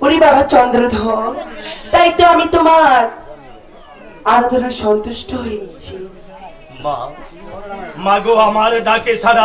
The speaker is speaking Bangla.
ওরে বাবা চন্দ্রধর, তাই তো আমি তোমার আরাধনা সন্তুষ্ট হয়েছি মা মাগো আমার ডাকে ছাড়া